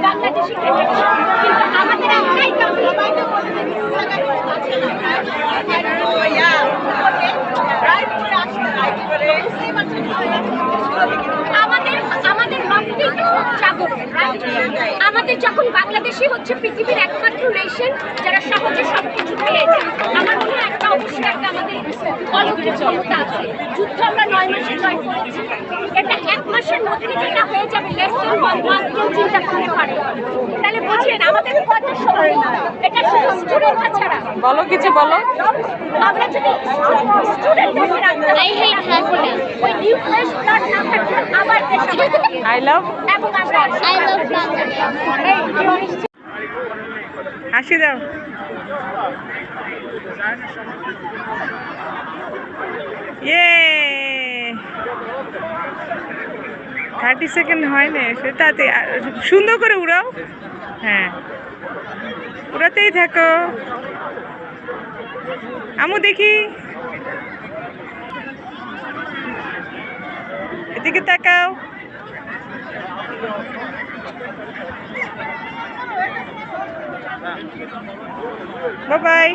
বাংলাদেশি আমাদের যখন বাংলাদেশই হচ্ছে পৃথিবীর একমাত্র নেশন যারা সহজে সবকিছু পেয়ে যায়, আমার মনে হয় একটা অবশ্যই একটা আমাদের আছে। জয় করেছি এটা এক মাসের মধ্যে যেটা হয়ে যাবে লেস দেন ওয়ান মান্থ কেউ চিন্তা করতে পারে তাহলে বুঝলেন আমাদের কত সময় এটা শুধু স্টুডেন্টরা ছাড়া। বলো কিছু বলো। আমরা যদি স্টুডেন্টদের রাখতে আই হেট হ্যাপিনেস ওই নিউ ফ্রেশ ব্লাড না থাকলে আবার দেশ আই লাভ এবং আমরা আই লাভ বাংলাদেশ হাসি দাও। ইয়ে থার্টি সেকেন্ড হয় না সেটাতে সুন্দর করে উড়াও। হ্যাঁ। উড়াতেই থাকো। আমু দেখি। এদিকে তাকাও। Bye bye